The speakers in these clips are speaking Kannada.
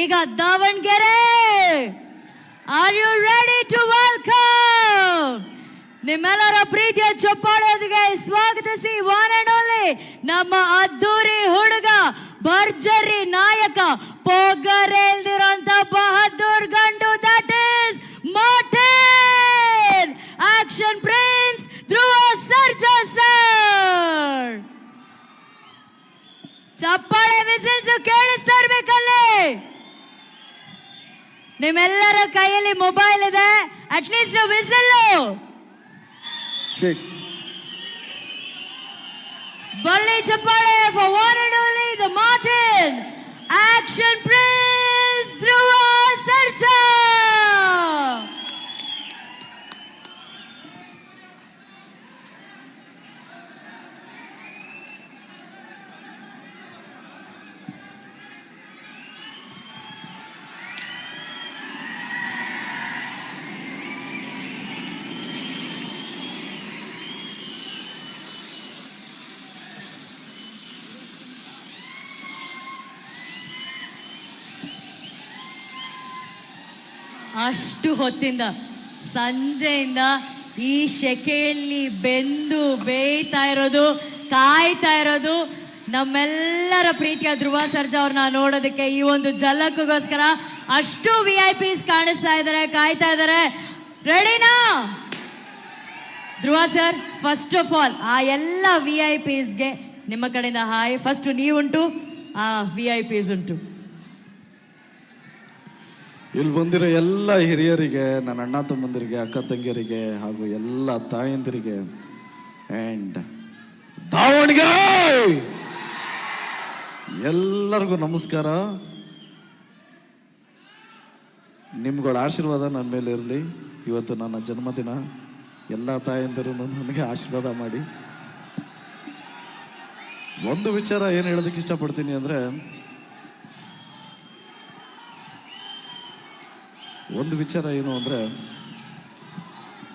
ಈಗ Davanagere. Are you ready to welcome ನಿಮ್ಮೆಲ್ಲರ ಪ್ರೀತಿಯ ಚಪ್ಪಾಳೊಂದಿಗೆ ಸ್ವಾಗತಿಸಿ ಒನ್ ಅಂಡ್ ಓನ್ಲಿ ನಮ್ಮ ಅದ್ದೂರಿ ಹುಡುಗ, ಭರ್ಜರಿ ನಾಯಕ ಪೋಗರೇಲ್ದಿರೋಂತ ನಿಮ್ಮೆಲ್ಲರ ಕೈಯಲ್ಲಿ ಮೊಬೈಲ್ ಇದೆ ಅಟ್ಲೀಸ್ಟ್ ವಿಸಿಲ್ ಚೆಕ್ ಬರ್ಲಿ ಚಪ್ಪಾಳೆ for one and only the Martin action prince ಅಷ್ಟು ಹೊತ್ತಿಂದ ಸಂಜೆಯಿಂದ ಈ ಶೆಕೆಯಲ್ಲಿ ಬೆಂದು ಬೇಯ್ತಾ ಇರೋದು, ಕಾಯ್ತಾ ಇರೋದು, ನಮ್ಮೆಲ್ಲರ ಪ್ರೀತಿಯ ಧ್ರುವ ಸರ್ಜಾ ಅವ್ರನ್ನ ನೋಡೋದಕ್ಕೆ ಈ ಒಂದು ಜಲಕ್ಕೋಸ್ಕರ ಅಷ್ಟು ವಿ ಐ ಪಿಸ್ ಕಾಣಿಸ್ತಾ ಇದ್ದಾರೆ, ಕಾಯ್ತಾ ಇದ್ದಾರೆ. ರೆಡಿನಾ Dhruva sir first of all ಆ ಎಲ್ಲ ವಿ ಐ ಪಿಸ್ಗೆ ನಿಮ್ಮ ಕಡೆಯಿಂದ ಹಾಯ್. ಫಸ್ಟ್ ನೀವುಂಟು, ಆ ವಿ ಐ ಪಿಸ್ ಉಂಟು. ಇಲ್ಲಿ ಬಂದಿರೋ ಎಲ್ಲ ಹಿರಿಯರಿಗೆ, ನನ್ನ ಅಣ್ಣ ತಮ್ಮಂದಿರಿಗೆ, ಅಕ್ಕ ತಂಗಿಯರಿಗೆ ಹಾಗೂ ಎಲ್ಲ ತಾಯಂದಿರಿಗೆ ಆ್ಯಂಡ್ ದಾವಣಗೆರೆ! ಎಲ್ಲರಿಗೂ ನಮಸ್ಕಾರ. ನಿಮ್ಗಳ ಆಶೀರ್ವಾದ ನನ್ನ ಮೇಲೆ ಇರಲಿ. ಇವತ್ತು ನನ್ನ ಜನ್ಮದಿನ. ಎಲ್ಲ ತಾಯಂದಿರು ನನಗೆ ಆಶೀರ್ವಾದ ಮಾಡಿ. ಒಂದು ವಿಚಾರ ಏನು ಹೇಳೋದಕ್ಕೆ ಇಷ್ಟಪಡ್ತೀನಿ ಅಂದರೆ ಒಂದು ವಿಚಾರ ಏನು ಅಂದರೆ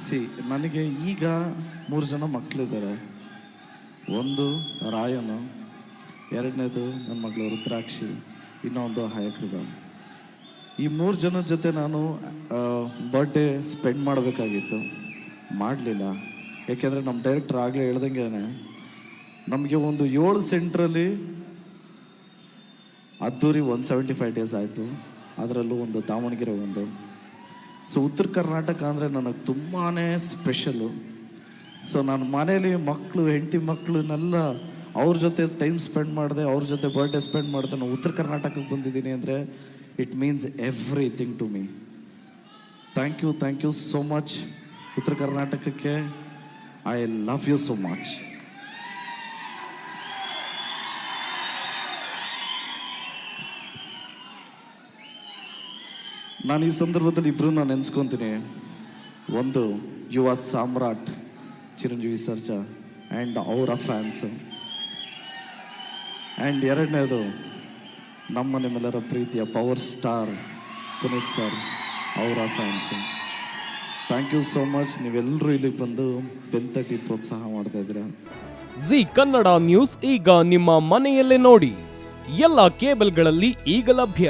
ಸಿ ನನಗೆ ಈಗ ಮೂರು ಜನ ಮಕ್ಕಳಿದ್ದಾರೆ ಒಂದು ರಾಯನು, ಎರಡನೇದು ನನ್ನ ಮಗಳು ರುದ್ರಾಕ್ಷಿ, ಇನ್ನೊಂದು ಹಯಕೃಗ. ಈ ಮೂರು ಜನ ಜೊತೆ ನಾನು ಬರ್ಡೇ ಸ್ಪೆಂಡ್ ಮಾಡಬೇಕಾಗಿತ್ತು. ಮಾಡಲಿಲ್ಲ. ಏಕೆಂದರೆ ನಮ್ಮ ಡೈರೆಕ್ಟರ್ ಆಗಲೇ ಹೇಳ್ದಂಗೆ ನಮಗೆ ಒಂದು ಏಳು ಸೆಂಟ್ರಲ್ಲಿ ಅದ್ದೂರಿ ಒನ್ ಸೆವೆಂಟಿ ಫೈವ್ ಡೇಸ್ ಆಯಿತು. ಅದರಲ್ಲೂ ಒಂದು ದಾವಣಗೆರೆ ಒಂದು. ಸೊ ಉತ್ತರ ಕರ್ನಾಟಕ ಅಂದರೆ ನನಗೆ ತುಂಬಾ ಸ್ಪೆಷಲು ಸೊ ನಾನು ಮನೇಲಿ ಮಕ್ಕಳು ಹೆಂಡತಿ ಮಕ್ಕಳನ್ನೆಲ್ಲ ಅವ್ರ ಜೊತೆ ಟೈಮ್ ಸ್ಪೆಂಡ್ ಮಾಡಿದೆ, ಅವ್ರ ಜೊತೆ ಬರ್ಡೇ ಸ್ಪೆಂಡ್ ಮಾಡಿದೆ, ನಾನು ಉತ್ತರ ಕರ್ನಾಟಕಕ್ಕೆ ಬಂದಿದ್ದೀನಿ ಅಂದರೆ it means everything to me thank you thank you so much ಉತ್ತರ ಕರ್ನಾಟಕಕ್ಕೆ I love you so much ನಾನು ಈ ಸಂದರ್ಭದಲ್ಲಿ ಇಬ್ಬರು ನಾನು ನೆನೆಸ್ಕೊತೀನಿ. ಒಂದು ಯುವ ಸಾಮ್ರಾಟ್ ಚಿರಂಜೀವಿ ಸರ್ಜಾ ಆ್ಯಂಡ್ ಅವರ ಫ್ಯಾನ್ಸ್ ಆ್ಯಂಡ್ ಎರಡನೇದು, ನಮ್ಮ ನಿಮ್ಮೆಲ್ಲರ ಪ್ರೀತಿಯ ಪವರ್ ಸ್ಟಾರ್ ಪುನೀತ್ ಸರ್ ಅವರ fans thank you so much ನೀವೆಲ್ಲರೂ ಇಲ್ಲಿಗೆ ಬಂದು ಬೆಂತಟ್ಟಿ ಪ್ರೋತ್ಸಾಹ ಮಾಡ್ತಾ ಇದ್ದೀರಾ? ಜಿ ಕನ್ನಡ ನ್ಯೂಸ್ ಈಗ ನಿಮ್ಮ ಮನೆಯಲ್ಲೇ ನೋಡಿ. ಎಲ್ಲ ಕೇಬಲ್ಗಳಲ್ಲಿ ಈಗ ಲಭ್ಯ.